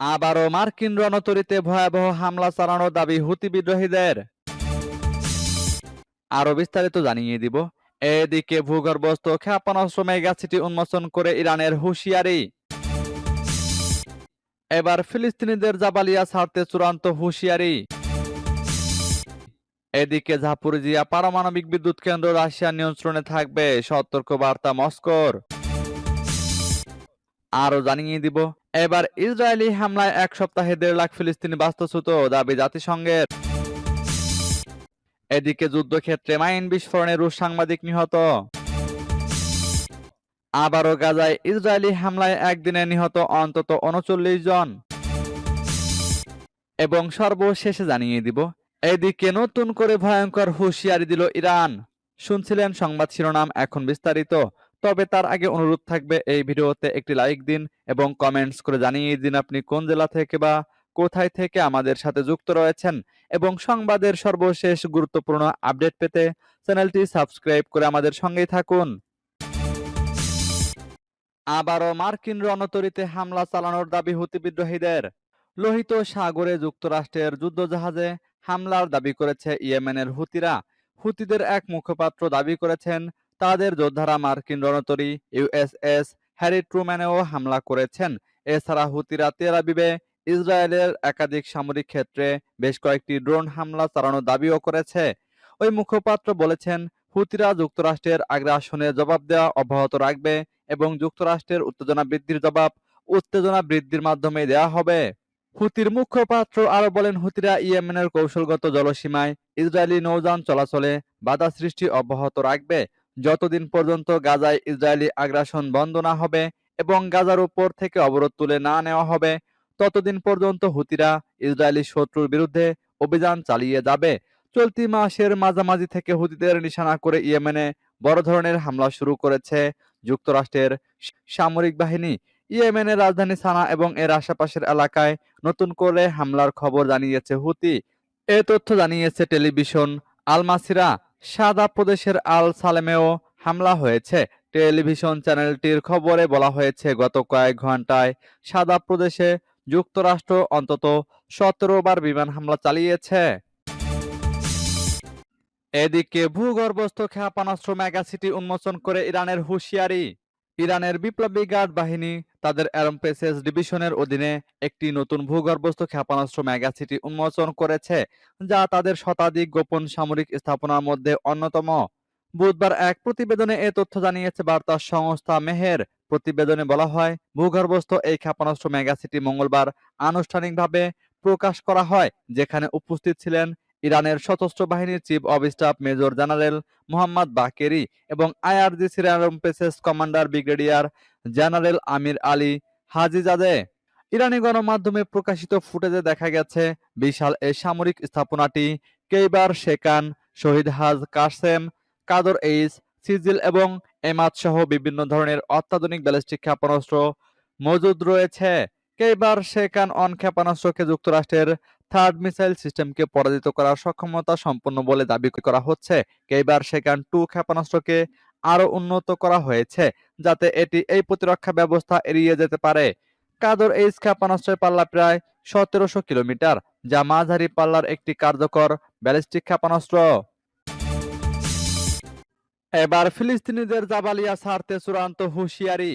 আবারও মার্কিন রণতরীতে ভয়াবহ হামলা চালানোর দাবি হুতি বিদ্রোহীদের। আরও বিস্তারিত জানিয়ে দিব। এদিকে ভূগর্ভস্থ ক্ষেপণাস্ত্র মেগাসিটি উন্মোচন করে ইরানের হুঁশিয়ারি। এবার ফিলিস্তিনিদের জাবালিয়া ছাড়তে চূড়ান্ত হুঁশিয়ারি। এদিকে ঝাপুরজিয়া পারমাণবিক বিদ্যুৎ কেন্দ্র রাশিয়ার নিয়ন্ত্রণে থাকবে সতর্ক বার্তা মস্কোর। আরও জানিয়ে দিব এবার ইসরায়েলি হামলায় এক সপ্তাহে দেড় লাখ ফিলিস্তিনি বাস্তুচ্যুত দাবি জাতিসংঘের। এদিকে যুদ্ধক্ষেত্রে মাইন বিস্ফোরণে রুশ সাংবাদিক নিহত। আবারও গাজায় ইসরায়েলি হামলায় একদিনে নিহত অন্তত উনচল্লিশ জন। এবং সর্বশেষে জানিয়ে দিব, এদিকে নতুন করে ভয়ঙ্কর হুঁশিয়ারি দিল ইরান। শুনছিলেন সংবাদ শিরোনাম এখন বিস্তারিত। তবে তার আগে অনুরোধ থাকবে এই ভিডিওতে একটি লাইক দিন এবং কমেন্টস করে জানিয়ে দিন আপনি কোন জেলা থেকে বা কোথায় থেকে আমাদের সাথে যুক্ত রয়েছেন এবং সংবাদের সর্বশেষ গুরুত্বপূর্ণ আপডেট পেতে চ্যানেলটি সাবস্ক্রাইব করে আমাদের সঙ্গেই থাকুন। আবারও মার্কিন রণতরীতে হামলা চালানোর দাবি হুতি বিদ্রোহীদের। লোহিত সাগরে যুক্তরাষ্ট্রের যুদ্ধজাহাজে হামলার দাবি করেছে ইয়েমেনের হুতিরা। হুতিদের এক মুখপাত্র দাবি করেছেন তাদের যোদ্ধারা মার্কিন রণতরী ইউএসএস হ্যারি ট্রুম্যানেও হামলা করেছেন। এছাড়া হুতিরা তেরাবিবে ইসরায়েলের একাধিক সামরিক ক্ষেত্রে বেশ কয়েকটি ড্রোন হামলা চালানোর দাবিও করেছে। ওই মুখপাত্র বলেছেন, হুতিরা যুক্তরাষ্ট্রের আগ্রাসনের জবাব দেওয়া অব্যাহত রাখবে এবং যুক্তরাষ্ট্রের উত্তেজনা বৃদ্ধির জবাব উত্তেজনা বৃদ্ধির মাধ্যমে দেওয়া হবে। হুতির মুখপাত্র আরও বলেন, হুতিরা ইয়েমেনের কৌশলগত জলসীমায় ইসরায়েলি নৌযান চলাচলে বাধা সৃষ্টি অব্যাহত রাখবে। যতদিন পর্যন্ত গাজায় ইসরায়েলি আগ্রাসন বন্ধ না হবে এবং গাজার উপর থেকে অবরোধ তুলে না নেওয়া হবে, ততদিন পর্যন্ত হুতিরা ইসরায়েলি শত্রুর বিরুদ্ধে অভিযান চালিয়ে যাবে। চলতি মাসের মাঝামাঝি থেকে হুতিদের নিশানা করে ইয়েমেনে বড় ধরনের হামলা শুরু করেছে যুক্তরাষ্ট্রের সামরিক বাহিনী। ইয়েমেনের রাজধানী সানা এবং এর আশেপাশের এলাকায় নতুন করে হামলার খবর জানিয়েছে হুতি। এ তথ্য জানিয়েছে টেলিভিশন আল মাসিরা সাদা প্রদেশের আল সালেমেও হামলা হয়েছে। টেলিভিশন চ্যানেলটির খবরে বলা হয়েছে, গত কয়েক ঘন্টায় সাদা প্রদেশে যুক্তরাষ্ট্র অন্তত সতেরো বার বিমান হামলা চালিয়েছে। এদিকে ভূগর্ভস্থ ক্ষেপণাস্ত্র মেগাসিটি উন্মোচন করে ইরানের হুঁশিয়ারি। ইরানের বিপ্লবী গার্ড বাহিনী তাদের অ্যারোম্পেসেস ডিভিশনের অধীনে একটি নতুন ভূগর্ভস্থ ক্ষেপণাস্ত্র মেগাসিটি উন্মোচন করেছে, যা তাদের শতাধিক গোপন সামরিক স্থাপনার মধ্যে অন্যতম। বুধবার এক প্রতিবেদনে এ তথ্য জানিয়েছে বার্তা সংস্থা মেহের। প্রতিবেদনে বলা হয়, ভূগর্ভস্থ এই ক্ষেপণাস্ত্র মেগাসিটি মঙ্গলবার আনুষ্ঠানিকভাবে প্রকাশ করা হয়, যেখানে উপস্থিত ছিলেন ইরানের সশস্ত্র বাহিনীর chief of staff major general Mohammad Bagheri এবং আইআরজিসির aerospace commander brigadier general Amir Ali Hajizadeh. ইরানি গণমাধ্যমে প্রকাশিত ফুটেজে দেখা গেছে, বিশাল এই সামরিক স্থাপনাটি কেইবার শেকান শহীদ হাজ কাসেম, কাদর এইস সিজিল এবং এমাত সহ বিভিন্ন ধরনের অত্যাধুনিক ব্যালিস্টিক ক্ষেপণাস্ত্র মজুদ রয়েছে। কেইবার শেকান অন ক্ষেপণাস্ত্রকে যুক্তরাষ্ট্রের থার্ড মিসাইল সিস্টেমকে পরাজিত করার সক্ষমতা সম্পন্ন বলে দাবি করা হচ্ছে। কেইবার সেকান টু ক্ষেপণাস্ত্রকে আরও উন্নত করা হয়েছে, যাতে এটি এই প্রতিরক্ষা ব্যবস্থা এড়িয়ে যেতে পারে। কাদর এইচ ক্ষেপণাস্ত্রের পাল্লা প্রায় সতেরোশো কিলোমিটার, যা মাঝারি পাল্লার একটি কার্যকর ব্যালিস্টিক ক্ষেপণাস্ত্র। এবার ফিলিস্তিনিদের জাবালিয়া ছাড়তে চূড়ান্ত হুঁশিয়ারি।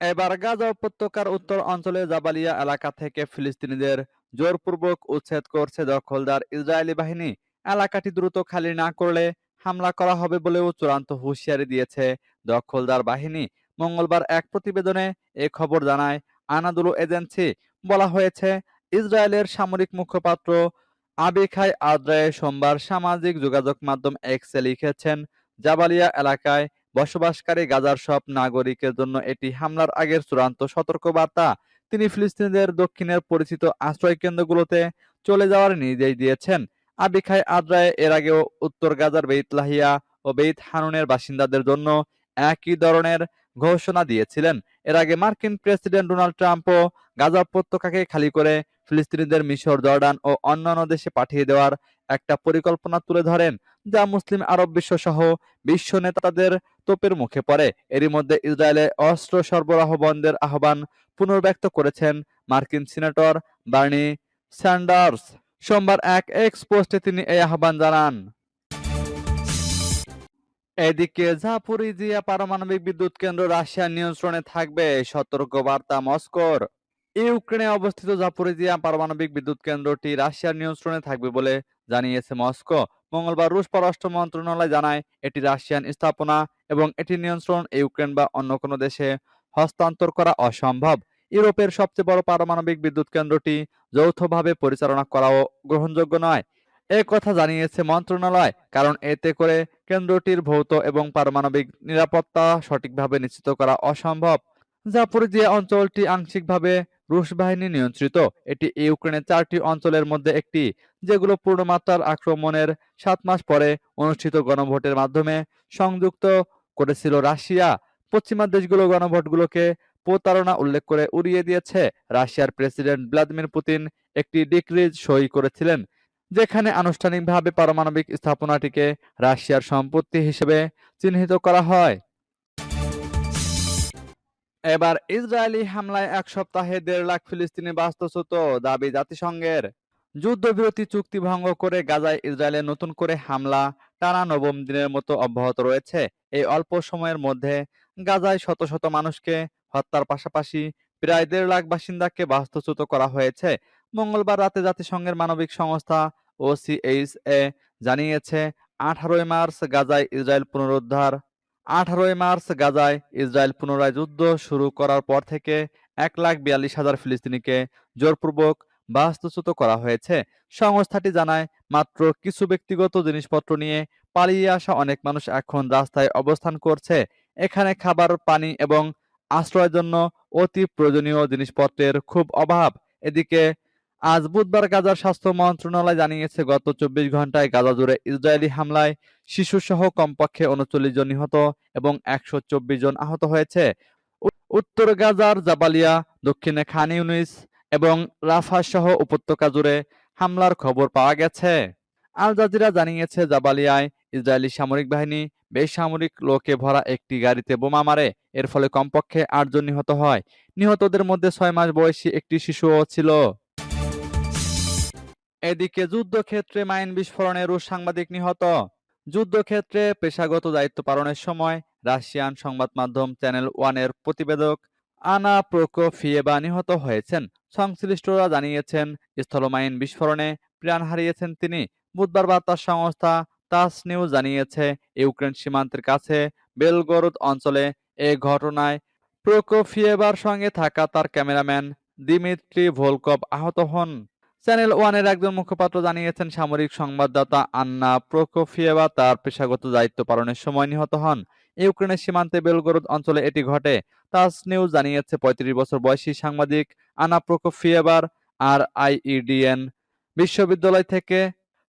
এবার গাজা উপত্যকার উত্তর অঞ্চলে জাবালিয়া এলাকা থেকে ফিলিস্তিনিদের জোরপূর্বক উচ্ছেদ করছে দখলদার ইসরায়েলি বাহিনী। এলাকাটি দ্রুত খালি না করলে হামলা করা হবে বলেও চূড়ান্ত হুঁশিয়ারি দিয়েছে দখলদার বাহিনী। মঙ্গলবার এক প্রতিবেদনে এ খবর জানায়, আনাদুলু এজেন্সি বলা হয়েছে, ইসরায়েলের সামরিক মুখপাত্র আবিখাই আদ্রায়ে সোমবার সামাজিক যোগাযোগ মাধ্যম এক্সে লিখেছেন, জাবালিয়া এলাকায় বসবাসকারী গাজার সব নাগরিকের জন্য এটি হামলার আগের চূড়ান্ত সতর্কবার্তা। তিনি ফিলিস্তিনিদের দক্ষিণের পরিচিত আশ্রয় কেন্দ্রগুলোতে চলে যাওয়ার নির্দেশ দিয়েছেন। আবিখাই আদ্রায় এর আগেও উত্তর গাজার বেইত লাহিয়া ও বেইত হানুনের বাসিন্দাদের জন্য একই ধরনের ঘোষণা দিয়েছিলেন। এর আগে মার্কিন প্রেসিডেন্ট ডোনাল্ড ট্রাম্পও গাজা উপত্যকাকে খালি করে ফিলিস্তিনিদের মিশর, জর্ডান ও অন্যান্য দেশে পাঠিয়ে দেওয়ার একটা পরিকল্পনা তুলে ধরেন। যা মুসলিম আরব বিশ্ব সহ বিশ্ব নেতাদের তোপের মুখে পড়ে। এরই মধ্যে ইসরায়েলে অস্ত্র সরবরাহ বন্ধের আহ্বান পুনর্ব্যক্ত করেছেন মার্কিন সিনেটর বার্নি স্যান্ডার্স। সোমবার এক এক্স পোস্টে তিনি এই আহ্বান জানান। এদিকে জাপুরিজিয়া পারমাণবিক বিদ্যুৎ কেন্দ্র রাশিয়ার নিয়ন্ত্রণে থাকবে সতর্ক বার্তা মস্কোর। ইউক্রেনে অবস্থিত জাপুরিজিয়া পারমাণবিক বিদ্যুৎ কেন্দ্রটি রাশিয়ার নিয়ন্ত্রণে থাকবে বলে জানিয়েছে মস্কো। মঙ্গলবার রুশ পররাষ্ট্র মন্ত্রণালয় জানায়, এটি রাশিয়ান স্থাপনা এবং এটি নিয়ন্ত্রণ ইউক্রেন বা অন্য কোনো দেশে হস্তান্তর করা অসম্ভব। ইউরোপের সবচেয়ে বড় পারমাণবিক বিদ্যুৎ কেন্দ্রটি যৌথভাবে পরিচালনা করাও গ্রহণযোগ্য নয়। এ কথা জানিয়েছে মন্ত্রণালয়, কারণ এতে করে কেন্দ্রটির ভৌত এবং পারমাণবিক নিরাপত্তা সঠিকভাবে নিশ্চিত করা অসম্ভব। জাপোরিজিয়া অঞ্চলটি আংশিকভাবে রুশ বাহিনী নিয়ন্ত্রিত। এটি ইউক্রেনের চারটি অঞ্চলের মধ্যে একটি, যেগুলো পূর্ণমাত্রার আক্রমণের সাত মাস পরে অনুষ্ঠিত গণভোটের মাধ্যমে সংযুক্ত করেছিল রাশিয়া। পশ্চিমা দেশগুলো গণভোটগুলোকে প্রতারণা উল্লেখ করে উড়িয়ে দিয়েছে। রাশিয়ার প্রেসিডেন্ট ভ্লাদিমির পুতিন একটি ডিক্রিজ সই করেছিলেন, যেখানে আনুষ্ঠানিকভাবে পারমাণবিক স্থাপনাটিকে রাশিয়ার সম্পত্তি হিসেবে চিহ্নিত করা হয়। এবার ইসরায়েলি হামলায় এক সপ্তাহে দেড় লাখ ফিলিস্তিনি বাস্তুচ্যুত দাবি জাতিসংঘের। যুদ্ধবিরতি চুক্তি ভঙ্গ করে গাজায় ইসরায়েলের নতুন করে হামলা টানা নবম দিনের মতো অব্যাহত রয়েছে। এই অল্প সময়ের মধ্যে গাজায় শত শত মানুষকে হত্যার পাশাপাশি প্রায় দেড় লাখ বাসিন্দাকে বাস্তুচ্যুত করা হয়েছে। মঙ্গলবার রাতে জাতিসংঘের মানবিক সংস্থা ওসিএইচএ জানিয়েছে, আঠারোই মার্চ গাজায় ইসরায়েল পুনরুদ্ধার আঠারোই মার্চ গাজায় ইসরায়েল পুনরায় যুদ্ধ শুরু করার পর থেকে এক লাখ বিয়াল্লিশ হাজার ফিলিস্তিনিকে জোরপূর্বক বাস্তুচ্যুত করা হয়েছে। সংস্থাটি জানায়, মাত্র কিছু ব্যক্তিগত জিনিসপত্র নিয়ে পালিয়ে আসা অনেক মানুষ এখন রাস্তায় অবস্থান করছে। এখানে খাবার, পানি এবং আশ্রয়ের জন্য অতি প্রয়োজনীয় জিনিসপত্রের খুব অভাব। এদিকে আজ বুধবার গাজার স্বাস্থ্য মন্ত্রণালয় জানিয়েছে, গত চব্বিশ ঘন্টায় গাজা জুড়ে ইসরায়েলি হামলায় শিশুসহ কমপক্ষে উনচল্লিশ জন নিহত এবং একশো চব্বিশ জন আহত হয়েছে। উত্তর গাজার জাবালিয়া, দক্ষিণে খান ইউনিস এবং রাফা সহ উপত্যকা জুড়ে হামলার খবর পাওয়া গেছে। আল জাজিরা জানিয়েছে, জাবালিয়ায় ইসরায়েলি সামরিক বাহিনী বেসামরিক লোকে ভরা একটি গাড়িতে বোমা মারে। এর ফলে কমপক্ষে আটজন নিহত হয়। নিহতদের মধ্যে ছয় মাস বয়সী একটি শিশুও ছিল। এদিকে যুদ্ধক্ষেত্রে মাইন বিস্ফোরণে রুশ সাংবাদিক নিহত। যুদ্ধক্ষেত্রে পেশাগত দায়িত্ব পালনের সময় রাশিয়ান সংবাদ মাধ্যম চ্যানেল ওয়ানের প্রতিবেদক আনা প্রোকোফিয়েবা নিহত হয়েছেন। সংশ্লিষ্টরা জানিয়েছেন স্থলমাইন বিস্ফোরণে প্রাণ হারিয়েছেন তিনি। বুধবার বার্তা সংস্থা তাস নিউজ জানিয়েছে, ইউক্রেন সীমান্তের কাছে বেলগরুদ অঞ্চলে এ ঘটনায় প্রোকোফিয়েবার সঙ্গে থাকা তার ক্যামেরাম্যান দিমিত্রি ভোলকভ আহত হন। চ্যানেল ওয়ানের একজন মুখপাত্র জানিয়েছেন, সামরিক সংবাদদাতা আন্না প্রোকোফিয়েভা তার পেশাগত দায়িত্ব পালনের সময় নিহত হন। ইউক্রেনের সীমান্তে বেলগরুদ অঞ্চলে এটি ঘটে। তাস নিউজ জানিয়েছে, পঁয়ত্রিশ বছর বয়সী সাংবাদিক আনা প্রোকোফিয়েভার আর আইইডিএন বিশ্ববিদ্যালয় থেকে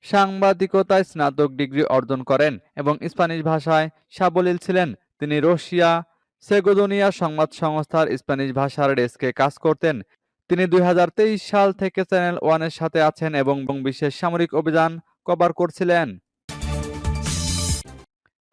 সাংবাদিকতায় স্নাতক ডিগ্রি অর্জন করেন এবং স্প্যানিশ ভাষায় সাবলীল ছিলেন। তিনি রশিয়া সেগোদোনিয়া সংবাদ সংস্থার স্প্যানিশ ভাষার ডেস্কে কাজ করতেন। তিনি দুই হাজার তেইশ সাল থেকে চ্যানেল ওয়ানের সাথে আছেন এবং বিশেষ সামরিক অভিযান কভার করছিলেন।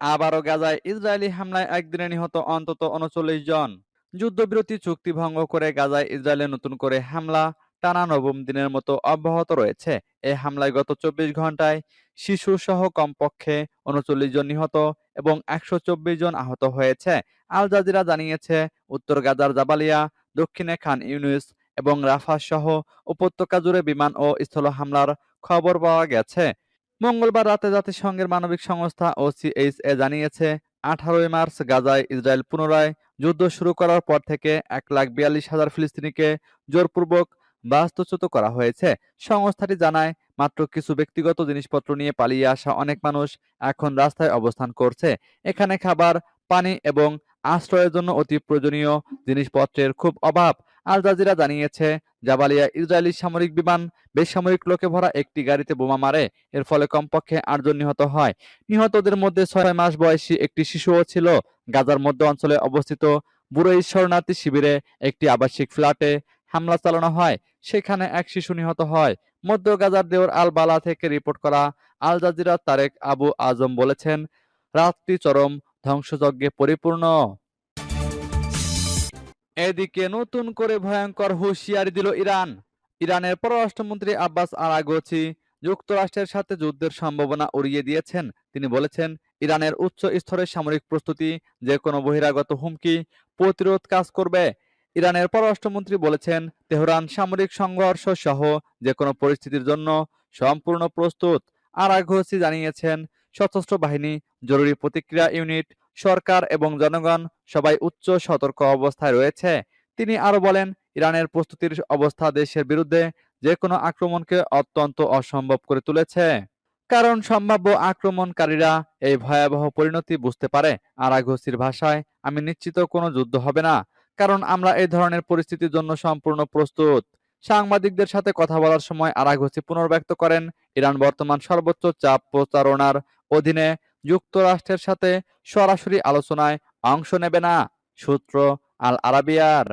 আবারও গাজায় ইসরায়েলি হামলায় একদিনে নিহত অন্তত উনচল্লিশ জন। যুদ্ধবিরতি চুক্তি ভঙ্গ করে গাজায় ইসরায়েলে নতুন করে হামলা টানা নবম দিনের মতো অব্যাহত রয়েছে। এই হামলায় গত চব্বিশ ঘন্টায় শিশু সহ কমপক্ষে উনচল্লিশ জন নিহত এবং একশো চব্বিশ জন আহত হয়েছে। আল জাজিরা জানিয়েছে, উত্তর গাজার জাবালিয়া, দক্ষিণে খান ইউনুস এবং রাফা সহ উপত্যকা জুড়ে বিমান ও স্থল হামলার খবর পাওয়া গেছে। মঙ্গলবার রাতে জাতিসংঘের মানবিক সংস্থা ও ওসিএইচএ জানিয়েছে, আঠারোই মার্চ গাজায় ইসরায়েল পুনরায় যুদ্ধ শুরু করার পর থেকে এক লাখ বিয়াল্লিশ হাজার ফিলিস্তিনিকে জোরপূর্বক বাস্তুচ্যুত করা হয়েছে। সংস্থাটি জানায়, মাত্র কিছু ব্যক্তিগত জিনিসপত্র নিয়ে পালিয়ে আসা অনেক মানুষ এখন রাস্তায় অবস্থান করছে। এখানে খাবার, পানি এবং আশ্রয়ের জন্য অতি প্রয়োজনীয় জিনিসপত্রের খুব অভাব। আল জাজিরা জানিয়েছে, জাবালিয়া ইসরায়েলি সামরিক বিমান বেসামরিক লোকে ভরা একটি গাড়িতে বোমা মারে। এর ফলে কমপক্ষে আটজন নিহত হয়। নিহতদের মধ্যে ছয় মাস বয়সী একটি শিশুও ছিল। গাজার মধ্য অঞ্চলে অবস্থিত বুড়ো ঈশ্বরনাথী শিবিরে একটি আবাসিক ফ্ল্যাটে হামলা চালানো হয়। সেখানে এক শিশু নিহত হয়। মধ্য গাজার দেওর আল বালা থেকে রিপোর্ট করা Al Jazeera Tareq Abu Azzoum বলেছেন, রাতটি চরম ধ্বংসযজ্ঞে পরিপূর্ণ। এদিকে নতুন করে ভয়ঙ্কর হুঁশিয়ারি দিল ইরান। ইরানের পররাষ্ট্রমন্ত্রী আব্বাস আরাগোচি যুক্তরাষ্ট্রের সাথে যুদ্ধের সম্ভাবনা উড়িয়ে দিয়েছেন। তিনি বলেছেন, ইরানের উচ্চ স্তরের সামরিক প্রস্তুতি যে কোনো বহিরাগত হুমকি প্রতিরোধ কাজ করবে। ইরানের পররাষ্ট্রমন্ত্রী বলেছেন, তেহরান সামরিক সংঘর্ষ সহ যে কোনো পরিস্থিতির জন্য সম্পূর্ণ প্রস্তুত। আরাঘোসি জানিয়েছেন, সশস্ত্র বাহিনী জরুরি প্রতিক্রিয়া ইউনিট সরকার এবং জনগণ সবাই উচ্চ সতর্ক অবস্থায় রয়েছে। তিনি আরও বলেন, ইরানের প্রস্তুতির অবস্থা দেশের বিরুদ্ধে যে কোনো আক্রমণকে অত্যন্ত অসম্ভব করে তুলেছে। কারণ সম্ভাব্য আক্রমণকারীরা এই ভয়াবহ পরিণতি বুঝতে পারে। আরাঘোসির ভাষায়, আমি নিশ্চিত কোনো যুদ্ধ হবে না। কারণ আমরা এই ধরনের পরিস্থিতির জন্য সম্পূর্ণ প্রস্তুত। সাংবাদিকদের সাথে কথা বলার সময় আরাঘোসি পুনর্ব্যক্ত করেন। ইরান বর্তমান সর্বোচ্চ চাপ প্রচারণার অধীনে যুক্তরাষ্ট্রের সাথে সরাসরি আলোচনায় অংশ নেবে না সূত্র আল আরাবিয়ার